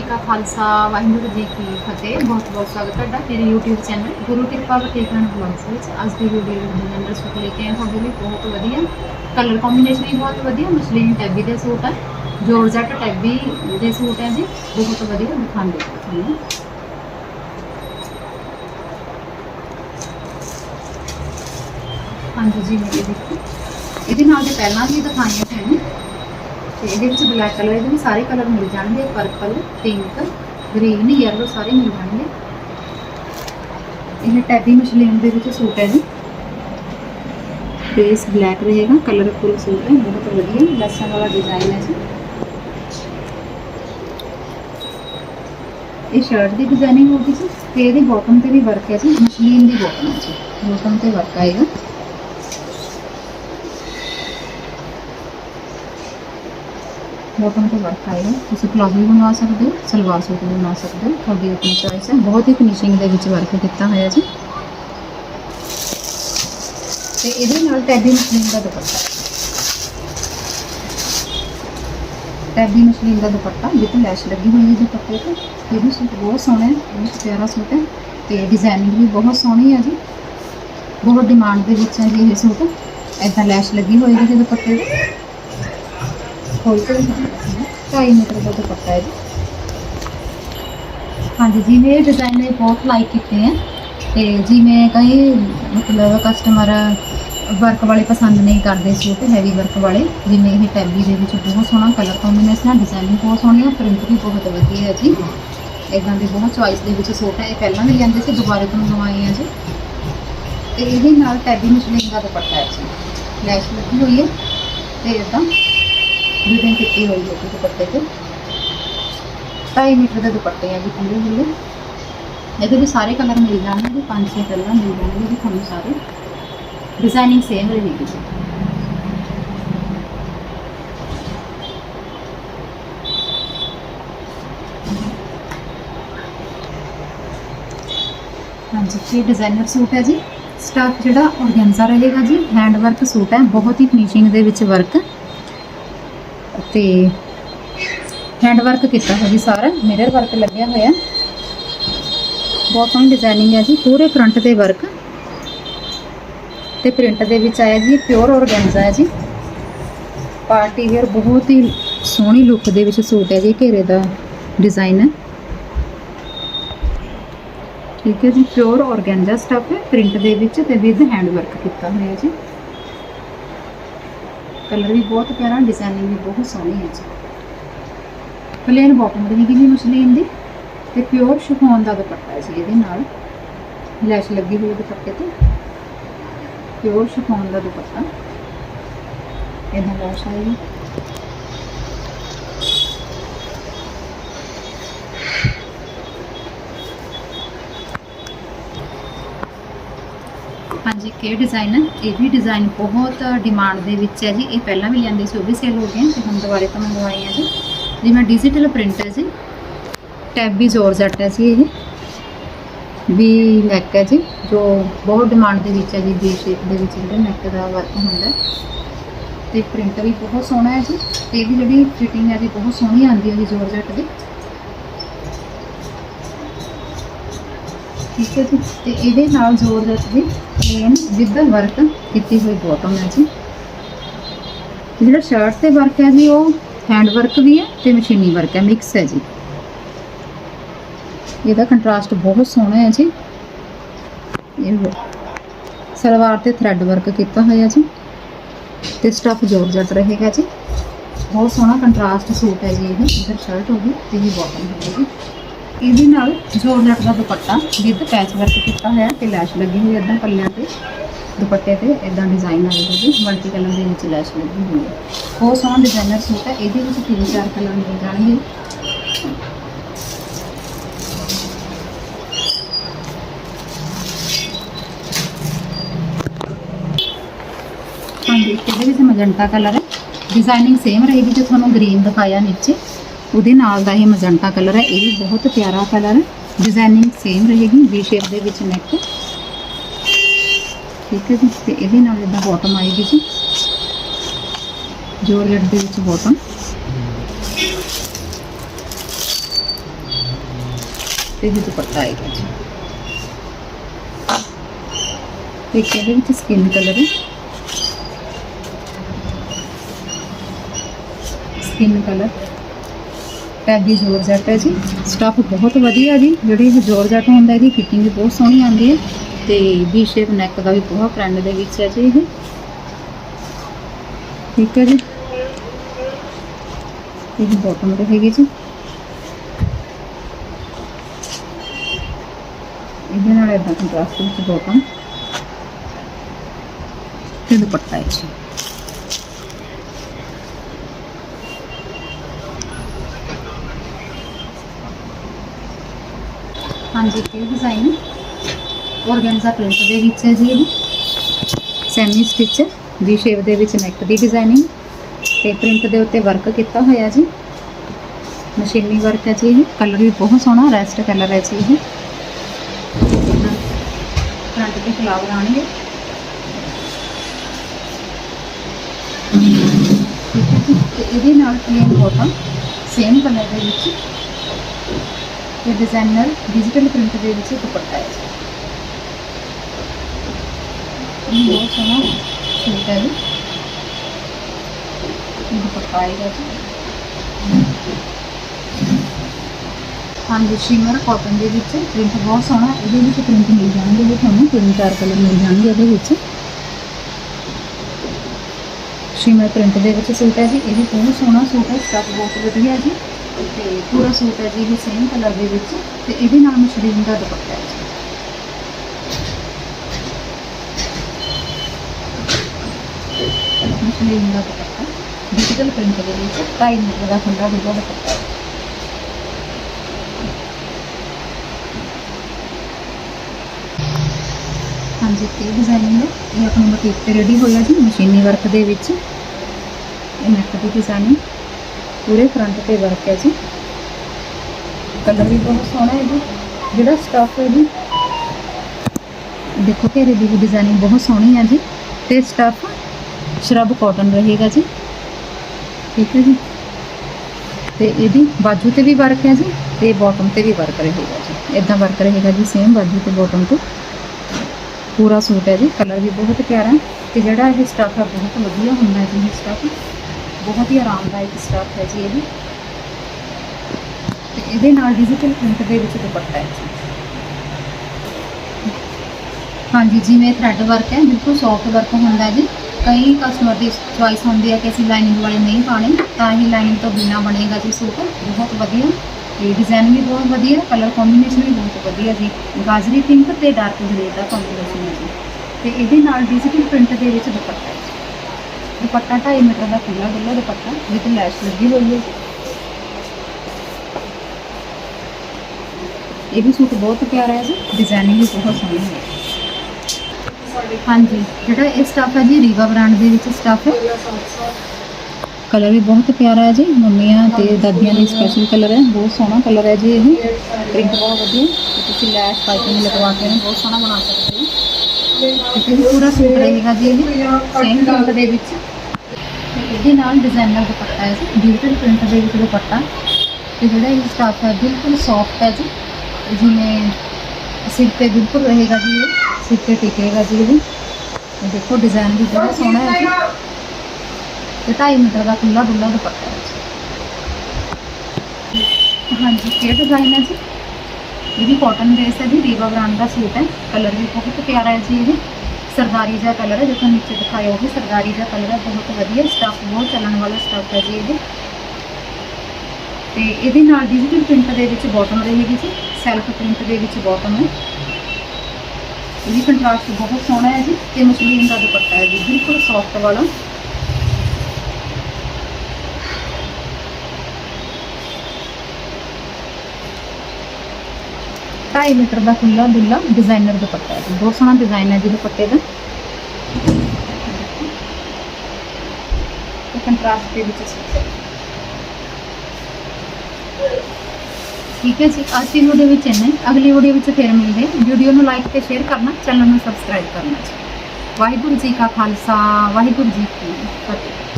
ਜੀ ਕਾ ਖਾਲਸਾ, ਵਾਹਿਗੁਰੂ ਜੀ ਕੀ ਫਤਿਹ। ਬਹੁਤ ਬਹੁਤ ਸਵਾਗਤ ਤੁਹਾਡਾ ਮੇਰੇ YouTube ਚੈਨਲ ਗੁਰੂ ਕਿਰਪਾ ਬਟੇਕਨ ਬਲੌਗਸ ਵਿੱਚ। ਅੱਜ ਦੀ ਵੀਡੀਓ ਦੇ ਅੰਦਰ ਸੂਟ ਲੈ ਕੇ ਆਏ ਤੁਹਾਡੇ ਲਈ ਬਹੁਤ ਵਧੀਆ ਕਲਰ ਕੰਬੀਨੇਸ਼ਨ ਵੀ ਬਹੁਤ ਵਧੀਆ। ਮਸਲੀਨ ਟੈਬੀ ਦੇ ਸੂਟ ਹੈ। ਜੋਰਜਟ ਟੈਬੀ ਦੇ ਸੂਟ ਹੈ ਜੀ। ਬਹੁਤ ਵਧੀਆ ਦਿਖਾਉਂਦੇ ਤੁਹਾਨੂੰ। ਹਾਂਜੀ ਜੀ ਮੇਰੇ ਦੇਖੋ। ਇਹਦੇ ਨਾਲ ਦੇ ਪਹਿਲਾਂ ਵੀ ਦਿਖਾਈਆਂ ਤੁਹਾਨੂੰ ਤੇ ਇਹਦੇ ਵਿੱਚ ਬਲੈਕ ਕਲਰ ਇਹਦੇ ਵਿੱਚ ਸਾਰੇ ਕਲਰ ਮਿਲ ਜਾਣਗੇ ਪਰਪਲ ਪਿੰਕ ਗ੍ਰੀਨ ਯੈਲੋ ਸਾਰੇ ਮਿਲ ਜਾਣਗੇ। ਇਹ ਟੈਬੀ ਮਸ਼ਲੀਨ ਦੇ ਵਿੱਚ ਸੂਟ ਹੈ ਜੀ। ਬੇਸ ਬਲੈਕ ਰਹੇਗਾ ਕਲਰਫੁਲ ਸੂਟ ਹੈ, ਬਹੁਤ ਵਧੀਆ, ਲੈਸਾਂ ਵਾਲਾ ਡਿਜ਼ਾਈਨ ਹੈ ਜੀ। ਇਹ ਸ਼ਰਟ ਦੀ ਡਿਜ਼ਾਈਨਿੰਗ ਹੋਗੀ ਜੀ, ਤੇ ਇਹਦੇ ਬਾਟਮ ਤੇ ਵੀ ਵਰਕ ਹੈ ਜੀ ਮਸ਼ਲੀਨ ਦੀ ਬਾਟਮ ਹੈ ਜੀ ਬਾਟਮ ਤੇ ਵਰਕ ਆਏਗਾ। ਬਾਟਮ ਤੇ ਵਰਕ ਆਏਗਾ ਤੁਸੀਂ ਪਲਾਜ਼ੋ ਵੀ ਬਣਵਾ ਸਕਦੇ ਹੋ ਸਲਵਾਰ ਸੂਟ ਵੀ ਬਣਾ ਸਕਦੇ ਹੋ ਤੁਹਾਡੀ ਆਪਣੀ ਚੋਇਸ ਹੈ ਬਹੁਤ ਹੀ ਫਿਨਿਸ਼ਿੰਗ ਦੇ ਵਿੱਚ ਵਰਕ ਕੀਤਾ ਹੋਇਆ ਜੀ ਤੇ ਇਹਦੇ ਨਾਲ ਟੈਬੀ ਮਸ਼ਲੀਨ ਦਾ ਦੁਪੱਟਾ ਟੈਬੀ ਮਸ਼ਲੀਨ ਦਾ ਦੁਪੱਟਾ ਜਿੱਥੇ ਲੈਸ਼ ਲੱਗੀ ਹੋਈ ਹੈ ਦੁਪੱਟੇ ਤੇ ਇਹ ਵੀ ਸੂਟ ਬਹੁਤ ਸੋਹਣਾ ਹੈ ਬਹੁਤ ਪਿਆਰਾ ਸੂਟ ਹੈ ਤੇ ਡਿਜ਼ਾਈਨਿੰਗ ਵੀ ਬਹੁਤ ਸੋਹਣੀ ਹੈ ਜੀ ਬਹੁਤ ਡਿਮਾਂਡ ਦੇ ਵਿੱਚ ਹੈ ਜੀ ਇਹ ਸੂਟ ਐਦਾਂ ਲੈਸ਼ ਲੱਗੀ ਹੋਈ ਹੈ ਜੀ ਦੁਪੱਟੇ ਤੇ ਖੋਲ ਕੇ ਢਾਈ ਮੀਟਰ ਦਾ ਦੁਪੱਟਾ ਹੈ ਜੀ ਹਾਂਜੀ ਜਿਵੇਂ ਇਹ ਡਿਜ਼ਾਈਨ ਨੇ ਬਹੁਤ ਲਾਈਕ ਕੀਤੇ ਹੈ ਤੇ ਜਿਵੇਂ ਕਈ ਮਤਲਬ ਕਸਟਮਰ ਵਰਕ ਵਾਲੇ ਪਸੰਦ ਨਹੀਂ ਕਰਦੇ ਸੀ ਸੂਟ ਹੈਵੀ ਵਰਕ ਵਾਲੇ। ਜਿਵੇਂ ਇਹ ਟੈਬੀ ਦੇ ਵਿੱਚ ਬਹੁਤ ਸੋਹਣਾ ਕਲਰ ਕੰਬੀਨੇਸ਼ਨ ਹੈ ਡਿਜ਼ਾਈਨਿੰਗ ਬਹੁਤ ਸੋਹਣੀ ਹੈ ਪ੍ਰਿੰਟ ਵੀ ਬਹੁਤ ਵਧੀਆ ਹੈ ਜੀ। ਇਦਾਂ ਦੇ ਬਹੁਤ ਚੋਇਸ ਦੇ ਵਿੱਚ ਸੂਟ ਹੈ ਇਹ ਪਹਿਲਾਂ ਵੀ ਲੈਂਦੇ ਸੀ, ਦੁਬਾਰਾ ਤੋਂ ਮੰਗਵਾਏ ਆ ਜੀ। ਤੇ ਇਹਦੇ ਨਾਲ ਟੈਬੀ ਮਸ਼ਲੀਨ ਦਾ ਦੁਪੱਟਾ ਹੈ ਜੀ। ਲੈਸ਼ ਲੱਗੀ ਹੋਈ ਹੈ। ਤੇ ਇਦਾਂ ਬਿਲਡਿੰਗ ਕੀਤੀ ਹੋਈ ਹੈ ਦੁਪੱਟੇ ਤੇ। 2.5 ਮੀਟਰ ਦੇ ਦੁਪੱਟੇ ਆ ਜੀ ਪੂਰੇ ਪੂਰੇ ਇਹਦੇ ਵੀ ਸਾਰੇ ਕਲਰ ਮਿਲ ਜਾਣਗੇ ਜੀ ਪੰਜ ਛੇ ਕਲਰ ਮਿਲ ਜਾਣਗੇ ਜੀ ਤੁਹਾਨੂੰ ਸਾਰੇ। ਡਿਜ਼ਾਈਨਿੰਗ ਸੇਮ ਰਹੇਗੀ ਜੀ। ਹਾਂਜੀ, ਇਹ ਡਿਜ਼ਾਈਨਰ ਸੂਟ ਹੈ ਜੀ। ਸਟਾਫ ਜਿਹੜਾ ਔਰਗੈਂਜ਼ਾ ਰਹੇਗਾ ਜੀ ਹੈਂਡ ਵਰਕ ਸੂਟ ਹੈ। ਬਹੁਤ ਹੀ ਫਿਨਿਸ਼ਿੰਗ ਦੇ ਵਿੱਚ ਵਰਕ ਤੇ ਹੈਂਡ ਵਰਕ ਕੀਤਾ ਹੋਇਆ ਜੀ ਸਾਰਾ ਮਿਰਰ ਵਰਕ ਲੱਗਿਆ ਹੋਇਆ। ਬਹੁਤ ਸੋਹਣੀ ਡਿਜ਼ਾਈਨਿੰਗ ਹੈ ਜੀ, ਪੂਰੇ ਫਰੰਟ ਤੇ ਵਰਕ ਤੇ ਪ੍ਰਿੰਟ ਦੇ ਵਿੱਚ ਆਇਆ ਜੀ ਪਿਓਰ ਔਰਗੈਂਜ਼ਾ ਹੈ ਜੀ। ਪਾਰਟੀ ਵੇਅਰ ਬਹੁਤ ਹੀ ਸੋਹਣੀ ਲੁੱਕ ਦੇ ਵਿੱਚ ਸੂਟ ਹੈ ਜੀ, ਘੇਰੇ ਦਾ ਡਿਜ਼ਾਈਨ ਹੈ ਠੀਕ ਹੈ ਜੀ ਪਿਓਰ ਔਰਗੈਂਜ਼ਾ ਸਟਫ ਹੈ ਪ੍ਰਿੰਟ ਦੇ ਵਿੱਚ ਤੇ ਵਿਦ ਹੈਂਡ ਵਰਕ ਕੀਤਾ ਹੋਇਆ ਜੀ। ਕਲਰ ਵੀ ਬਹੁਤ ਪਿਆਰਾ ਡਿਜ਼ਾਈਨਿੰਗ ਵੀ ਬਹੁਤ ਸੋਹਣੀ ਹੈ ਜੀ। ਪਲੇਨ ਬਾਟਮ ਰਹੇਗੀ ਜੀ ਮਸਲੀਨ ਦੀ ਤੇ ਪਿਓਰ ਸ਼ਿਫੋਨ ਦਾ ਦੁਪੱਟਾ ਹੈ ਜੀ ਇਹਦੇ ਨਾਲ। ਲੈਸ਼ ਲੱਗੀ ਹੋਈ ਦੁਪੱਟੇ ਤੇ। ਪਿਓਰ ਸ਼ਿਫੋਨ ਦਾ ਦੁਪੱਟਾ। ਇਹਨਾਂ ਲੈਸ਼ ਆਏਗੀ ਇਹ ਕੇ ਡਿਜ਼ਾਈਨ ਹੈ ਇਹ ਵੀ ਡਿਜ਼ਾਈਨ ਬਹੁਤ ਡਿਮਾਂਡ ਦੇ ਵਿੱਚ ਹੈ ਜੀ। ਇਹ ਪਹਿਲਾਂ ਵੀ ਲੈਂਦੇ ਸੀ, ਉਹ ਵੀ ਸੇਲ ਹੋ ਗਏ ਤੇ ਹੁਣ ਦੁਬਾਰੇ ਤੋਂ ਮੰਗਵਾਏ ਆ ਜੀ। ਜਿਵੇਂ ਡਿਜੀਟਲ ਪ੍ਰਿੰਟ ਹੈ ਜੀ। ਟੈਬੀ ਵੀ ਹੈ ਜੀ ਇਹ। ਵੀ ਨੈਕ ਹੈ ਜੀ, ਜੋ ਬਹੁਤ ਡਿਮਾਂਡ ਦੇ ਵਿੱਚ ਹੈ ਜੀ ਵੀ ਸ਼ੇਪ ਦੇ ਵਿੱਚ ਜਿਹੜਾ ਨੈਕ ਦਾ ਵਰਕ ਹੁੰਦਾ ਹੈ। ਤੇ ਪ੍ਰਿੰਟ ਵੀ ਬਹੁਤ ਸੋਹਣਾ ਹੈ ਜੀ। ਤੇ ਇਹਦੀ ਜਿਹੜੀ ਫਿਟਿੰਗ ਹੈ ਜੀ, ਬਹੁਤ ਸੋਹਣੀ ਆਉਂਦੀ ਹੈ ਜੀ ਜ਼ੋਰਜੱਟ ਦੀ। ਠੀਕ ਹੈ ਜੀ। ਤੇ ਇਹਦੇ ਨਾਲ ਜ਼ੋਰਜੱਟ ਦੀ ਪਲੇਨ ਵਿਦ ਵਰਕ ਕੀਤੀ ਹੋਈ ਬੋਟਮ ਹੈ ਜੀ। ਜਿਹੜਾ ਸ਼ਰਟ ਤੇ ਵਰਕ ਹੈ ਜੀ, ਉਹ ਹੈਂਡ ਵਰਕ ਵੀ ਹੈ ਤੇ ਮਸ਼ੀਨੀ ਵਰਕ ਹੈ ਮਿਕਸ ਹੈ ਜੀ। ਇਹਦਾ ਕੰਟਰਾਸਟ ਬਹੁਤ ਸੋਹਣਾ ਹੈ ਜੀ। ਇਹ ਸਲਵਾਰ ਤੇ ਥ੍ਰੈਡ ਵਰਕ ਕੀਤਾ ਹੋਇਆ ਜੀ। ਤੇ ਸਟਫ ਜੋਰਜਟ ਰਹੇਗਾ ਜੀ। ਬਹੁਤ ਸੋਹਣਾ ਕੰਟਰਾਸਟ ਸੂਟ ਹੈ ਜੀ ਇਹ ਇਧਰ ਸ਼ਰਟ ਹੋਗੀ ਤੇ ਇਹ ਬਾਟਮ ਹੋਗੀ ਇਹਦੇ ਨਾਲ ਜੋਰਜਟ ਦਾ ਦੁਪੱਟਾ ਵਿਦ ਪੈਚ ਵਰਕ ਕੀਤਾ ਹੋਇਆ ਤੇ ਲੈਸ਼ ਲੱਗੀ ਹੋਈ ਇਦਾਂ ਪੱਲਿਆਂ ਤੇ, ਦੁਪੱਟੇ ਤੇ ਇਦਾਂ ਡਿਜ਼ਾਈਨ ਆਏਗਾ ਜੀ ਮਲਟੀ ਕਲਰ ਦੇ ਵਿੱਚ ਲੈਸ਼ ਲੱਗੀ ਹੋਈ ਹੈ। ਬਹੁਤ ਸੋਹਣਾ ਡਿਜ਼ਾਈਨਰ ਸੂਟ ਹੈ, ਇਹਦੇ ਵਿੱਚ ਤਿੰਨ ਚਾਰ ਕਲਰ ਮਿਲ ਜਾਣਗੇ। ਹਾਂਜੀ, ਇਹਦੇ ਵਿੱਚ ਮਜੰਟਾ ਕਲਰ ਹੈ। ਡਿਜ਼ਾਈਨਿੰਗ ਸੇਮ ਰਹੇਗੀ ਜੋ ਤੁਹਾਨੂੰ ਗ੍ਰੀਨ ਦਿਖਾਇਆ ਨੀਚੇ। ਉਹਦੇ ਨਾਲ ਦਾ ਇਹ ਮਜੰਟਾ ਕਲਰ ਹੈ, ਇਹ ਵੀ ਬਹੁਤ ਪਿਆਰਾ ਕਲਰ ਹੈ। ਡਿਜ਼ਾਈਨਿੰਗ ਸੇਮ ਰਹੇਗੀ ਵੀ ਸ਼ੇਪ ਦੇ ਵਿੱਚ ਨੈਕ ਠੀਕ ਹੈ ਜੀ, ਤੇ ਇਹਦੇ ਨਾਲ ਇਹਦਾ ਬਾਟਮ ਆਏਗੀ ਜੀ। ਜੋਰਜਟ ਦੇ ਵਿੱਚ ਬਾਟਮ ਤੇ ਇਹ ਦੁਪੱਟਾ ਆਏਗਾ ਜੀ। ਇੱਕ ਇਹਦੇ ਵਿੱਚ ਸਕਿਨ ਕਲਰ ਹੈ। Skin colour. ਟੈਗੀ ਜੋਰਜਟ ਹੈ ਜੀ। ਸਟਫ ਬਹੁਤ ਵਧੀਆ ਜੀ। ਜਿਹੜੀ ਇਹ ਜੋਰਜਟ ਹੁੰਦਾ ਇਹਦੀ ਫਿਟਿੰਗ ਵੀ ਬਹੁਤ ਸੋਹਣੀ ਆਉਂਦੀ ਹੈ। ਤੇ ਵੀ ਸ਼ੇਪ ਨੈਕ ਦਾ ਵੀ ਬਹੁਤ ਟ੍ਰੈਂਡ ਦੇ ਵਿੱਚ ਹੈ ਜੀ ਇਹ। ਠੀਕ ਹੈ ਜੀ। ਇਹ ਬੋਟਮ ਰਹੇਗੀ ਜੀ। ਇਹਦੇ ਨਾਲ ਇਦਾਂ ਕੰਟਰਾਸਟ ਵਿੱਚ ਬੋਟਮ ਤੇ ਦੁਪੱਟਾ ਹੈ ਜੀ। ਹਾਂਜੀ ਇਹ ਡਿਜ਼ਾਈਨ ਔਰਗੈਂਜ਼ਾ ਪ੍ਰਿੰਟ ਦੇ ਵਿੱਚ ਹੈ ਜੀ ਇਹ ਸੈਮੀ ਸਟਿਚ ਦੀ ਸ਼ੇਪ ਦੇ ਵਿੱਚ ਨੈਕ ਦੀ ਡਿਜ਼ਾਈਨਿੰਗ ਤੇ ਪ੍ਰਿੰਟ ਦੇ ਉੱਤੇ ਵਰਕ ਕੀਤਾ ਹੋਇਆ ਜੀ। ਮਸ਼ੀਨੀ ਵਰਕ ਹੈ ਜੀ ਇਹ। ਕਲਰ ਵੀ ਬਹੁਤ ਸੋਹਣਾ ਰੈਸਟ ਕਲਰ ਹੈ ਜੀ ਇਹ। ਫਰੰਟ ਤੇ ਫਲਾਵਰ ਆਣਗੇ ਠੀਕ ਹੈ ਜੀ ਤੇ ਇਹਦੇ ਨਾਲ ਪਲੇਨ ਬੋਟਮ ਸੇਮ ਕਲਰ ਦੇ ਵਿੱਚ। ਤੇ ਡਿਜ਼ਾਈਨਰ ਡਿਜੀਟਲ ਪ੍ਰਿੰਟ ਦੇ ਵਿੱਚ ਦੁਪੱਟਾ ਹੈ। ਜੀ ਬਹੁਤ ਸੋਹਣਾ ਸੂਟ ਹੈ ਜੀ। ਦੁਪੱਟਾ ਆਏਗਾ ਜੀ। ਹਾਂਜੀ ਸ਼ਿਮਰ ਕਾਟਨ ਦੇ ਵਿੱਚ ਪ੍ਰਿੰਟ ਬਹੁਤ ਸੋਹਣਾ ਇਹਦੇ ਵਿੱਚ ਪ੍ਰਿੰਟ ਮਿਲ ਜਾਣਗੇ ਜੀ ਤੁਹਾਨੂੰ। ਤਿੰਨ ਚਾਰ ਕਲਰ ਮਿਲ ਜਾਣਗੇ ਇਹਦੇ ਵਿੱਚ। ਸ਼ਿਮਰ ਪ੍ਰਿੰਟ ਦੇ ਵਿੱਚ ਸੂਟ ਹੈ ਜੀ। ਇਹ ਵੀ ਬਹੁਤ ਸੋਹਣਾ ਸੂਟ ਹੈ। ਸਟਫ ਬਹੁਤ ਵਧੀਆ ਜੀ। ਤੇ ਪੂਰਾ ਸੂਟ ਹੈ ਜੀ ਇਹ ਸੇਮ ਕਲਰ ਦੇ ਵਿੱਚ ਤੇ ਇਹਦੇ ਨਾਲ ਮਸ਼ਰੀਨ ਦਾ ਦੁਪੱਟਾ ਹੈ ਜੀ ਮਸ਼ਲੀਨ ਦਾ ਦੁਪੱਟਾ ਡਿਜੀਟਲ ਪ੍ਰਿੰਟ ਦੇ ਵਿੱਚ 2.5 ਮੀਟਰ ਦਾ ਖੁੱਲਾ ਡੁੱਲਾ ਦੁਪੱਟਾ ਹੈ ਹਾਂਜੀ ਤੇ ਡਿਜ਼ਾਈਨਿੰਗ ਹੈ ਇਹ ਆਪਣੀ ਬੁਟੀਕ ਤੇ ਰੈਡੀ ਹੋਇਆ ਜੀ ਮਸ਼ੀਨੀ ਵਰਕ ਦੇ ਵਿੱਚ. ਇਹ ਨੈਕ ਦੀ ਡਿਜ਼ਾਈਨਿੰਗ ਪੂਰੇ ਫਰੰਟ ਤੇ ਵਰਕ ਹੈ ਜੀ। ਕਲਰ ਵੀ ਬਹੁਤ ਸੋਹਣਾ ਹੈ ਜੀ। ਜਿਹੜਾ ਸਟਫ ਹੈ ਜੀ, ਦੇਖੋ ਘੇਰੇ ਦੀ ਡਿਜ਼ਾਈਨਿੰਗ ਬਹੁਤ ਸੋਹਣੀ ਹੈ ਜੀ। ਤੇ ਸਟਫ ਸ਼ਰਬ ਕਾਟਨ ਰਹੇਗਾ ਜੀ। ਠੀਕ ਹੈ ਜੀ। ਤੇ ਇਹਦੀ ਬਾਜੂ ਤੇ ਵੀ ਵਰਕ ਹੈ ਜੀ ਤੇ ਬਾਟਮ ਤੇ ਵੀ ਵਰਕ ਰਹੇਗਾ ਜੀ। ਇਦਾਂ ਵਰਕ ਰਹੇਗਾ ਜੀ ਸੇਮ ਬਾਜੂ ਤੇ ਬਾਟਮ ਤੇ। ਪੂਰਾ ਸੂਟ ਹੈ ਜੀ। ਕਲਰ ਵੀ ਬਹੁਤ ਪਿਆਰਾ ਹੈ। ਤੇ ਜਿਹੜਾ ਇਹ ਸਟਫ ਹੈ, ਬਹੁਤ ਵਧੀਆ ਹੁੰਦਾ ਹੈ ਜੀ ਇਹ ਸਟਫ ਬਹੁਤ ਹੀ ਆਰਾਮਦਾਇਕ ਸਟਫ ਹੈ ਜੀ ਇਹ ਤੇ ਇਹਦੇ ਨਾਲ ਡਿਜੀਟਲ ਪ੍ਰਿੰਟ ਦੇ ਵਿੱਚ ਦੁਪੱਟਾ ਹੈ ਜੀ। ਹਾਂਜੀ, ਜਿਵੇਂ ਥ੍ਰੈਡ ਵਰਕ ਹੈ, ਬਿਲਕੁਲ ਸੌਫਟ ਵਰਕ ਹੁੰਦਾ ਹੈ ਜੀ। ਕਈ ਕਸਟਮਰ ਦੀ ਚੁਆਇਸ ਹੁੰਦੀ ਹੈ ਕਿ ਅਸੀਂ ਲਾਈਨਿੰਗ ਵਾਲੇ ਨਹੀਂ ਪਾਣੇ ਤਾਂ ਹੀ ਲਾਈਨਿੰਗ ਤੋਂ ਬਿਨਾ ਬਣੇਗਾ ਜੀ ਸੂਟ। ਬਹੁਤ ਵਧੀਆ। ਤੇ ਡਿਜ਼ਾਈਨ ਵੀ ਬਹੁਤ ਵਧੀਆ ਕਲਰ ਕੰਬੀਨੇਸ਼ਨ ਵੀ ਬਹੁਤ ਵਧੀਆ ਜੀ। ਗਾਜਰੀ ਪਿੰਕ ਤੇ ਡਾਰਕ ਗ੍ਰੇ ਦਾ ਕੰਬੀਨੇਸ਼ਨ ਹੈ ਜੀ। ਤੇ ਇਹਦੇ ਨਾਲ ਡਿਜੀਟਲ ਪ੍ਰਿੰਟ ਦੇ ਵਿੱਚ ਦੁਪੱਟਾ ਦੁਪੱਟਾ 2.5 ਮੀਟਰ ਦਾ ਖੁੱਲਾ ਡੁੱਲਾ ਦੁਪੱਟਾ ਵਿਦ ਲੈਸ਼ ਲੱਗੀ ਹੋਈ ਹੈ। ਇਹ ਵੀ ਸੂਟ ਬਹੁਤ ਪਿਆਰਾ ਹੈ ਜੀ ਡਿਜ਼ਾਈਨਿੰਗ ਵੀ ਬਹੁਤ ਸੋਹਣੀ ਹੈ। ਹਾਂਜੀ, ਜਿਹੜਾ ਇਹ ਸਟਫ ਹੈ ਜੀ ਰੀਵਾ ਬ੍ਰਾਂਡ ਦੇ ਵਿੱਚ ਸਟਫ ਹੈ। ਕਲਰ ਵੀ ਬਹੁਤ ਪਿਆਰਾ ਹੈ ਜੀ, ਮੰਮੀਆਂ ਤੇ ਦਾਦੀਆਂ ਲਈ ਸਪੈਸ਼ਲ ਕਲਰ ਹੈ, ਬਹੁਤ ਸੋਹਣਾ ਕਲਰ ਹੈ ਜੀ ਇਹ। ਪ੍ਰਿੰਟ ਬਹੁਤ ਵਧੀਆ, ਤੁਸੀਂ ਲੈਸ਼ ਪਾਈਪਿੰਗ ਲਗਵਾ ਕੇ ਬਹੁਤ ਸੋਹਣਾ ਬਣਾ ਸਕਦੇ ਹੋ। ਇਹ ਪੂਰਾ ਸੂਟ ਰਹੇਗਾ ਜੀ ਇਹ ਸੇਮ ਪ੍ਰਿੰਟ ਦੇ ਵਿੱਚ। ਇਹਦੇ ਨਾਲ ਡਿਜ਼ਾਈਨਰ ਦੁਪੱਟਾ ਹੈ ਜੀ ਡਿਜੀਟਲ ਪ੍ਰਿੰਟ ਦੇ ਵਿੱਚ ਦੁਪੱਟਾ ਤੇ ਜਿਹੜਾ ਇਹ ਸਟਫ ਹੈ, ਬਿਲਕੁਲ ਸੌਫਟ ਹੈ ਜੀ। ਜਿਵੇਂ ਸਿਰ ਤੇ ਬਿਲਕੁਲ ਰਹੇਗਾ ਜੀ ਇਹ, ਸਿਰ ਤੇ ਟਿਕੇਗਾ ਜੀ ਇਹ। ਇਹ ਦੇਖੋ ਡਿਜ਼ਾਈਨ ਵੀ ਬਹੁਤ ਸੋਹਣਾ ਹੈ ਜੀ। ਤੇ 2.5 ਮੀਟਰ ਦਾ ਖੁੱਲਾ ਡੁੱਲਾ ਦੁਪੱਟਾ ਹੈ ਜੀ। ਹਾਂਜੀ, ਇਹ ਡਿਜ਼ਾਈਨ ਹੈ ਜੀ। ਇਹ ਵੀ ਕਾਟਨ ਬੇਸ ਹੈ ਜੀ ਰੀਵਾ ਬ੍ਰਾਂਡ ਦਾ ਸੂਟ ਹੈ। ਕਲਰ ਵੀ ਬਹੁਤ ਪਿਆਰਾ ਹੈ ਜੀ ਇਹ। ਸਰਦਾਰੀ ਜਿਹਾ ਕਲਰ ਹੈ ਦੇਖੋ ਨੀਚੇ ਦਿਖਾਇਆ ਉਹ ਵੀ ਸਰਦਾਰੀ ਜਿਹਾ ਕਲਰ ਹੈ, ਬਹੁਤ ਵਧੀਆ ਸਟੱਫ ਬਹੁਤ ਚੱਲਣ ਵਾਲਾ ਸਟੱਫ ਹੈ ਜੀ ਇਹਦੇ। ਤੇ ਇਹਦੇ ਨਾਲ ਡਿਜੀਟਲ ਪ੍ਰਿੰਟ ਦੇ ਵਿੱਚ ਬਾਟਮ ਰਹੇਗੀ ਜੀ ਸੈਲਫ ਪ੍ਰਿੰਟ ਦੇ ਵਿੱਚ ਬਾਟਮ ਹੈ। ਇਹਦੀ ਕੰਟਰਾਸਟ ਬਹੁਤ ਸੋਹਣਾ ਹੈ ਜੀ, ਤੇ ਮਸਲੀਨ ਦਾ ਦੁਪੱਟਾ ਹੈ ਜੀ, ਬਿਲਕੁਲ ਸੌਫਟ ਵਾਲਾ। ਢਾਈ ਮੀਟਰ ਦਾ ਖੁੱਲਾ ਦੁੱਲਾ ਡਿਜ਼ਾਈਨਰ ਦੁਪੱਟਾ ਹੈ। ਬਹੁਤ ਸੋਹਣਾ ਡਿਜ਼ਾਈਨ ਹੈ ਜੀ ਦੁਪੱਟੇ ਦਾ। ਕੰਟਰਾਸਟ ਦੇ ਵਿੱਚ ਠੀਕ ਹੈ ਜੀ, ਅੱਜ ਦੀ ਵੀਡੀਓ ਵਿੱਚ ਇੰਨਾ ਅਗਲੀ ਵੀਡੀਓ ਵਿੱਚ ਫਿਰ ਮਿਲਦੇ ਵੀਡੀਓ ਨੂੰ ਲਾਈਕ ਤੇ ਸ਼ੇਅਰ ਕਰਨਾ ਚੈਨਲ ਨੂੰ ਸਬਸਕ੍ਰਾਈਬ ਕਰਨਾ ਜੀ। ਵਾਹਿਗੁਰੂ ਜੀ ਕਾ ਖਾਲਸਾ, ਵਾਹਿਗੁਰੂ ਜੀ ਕੀ ਫਤਿਹ।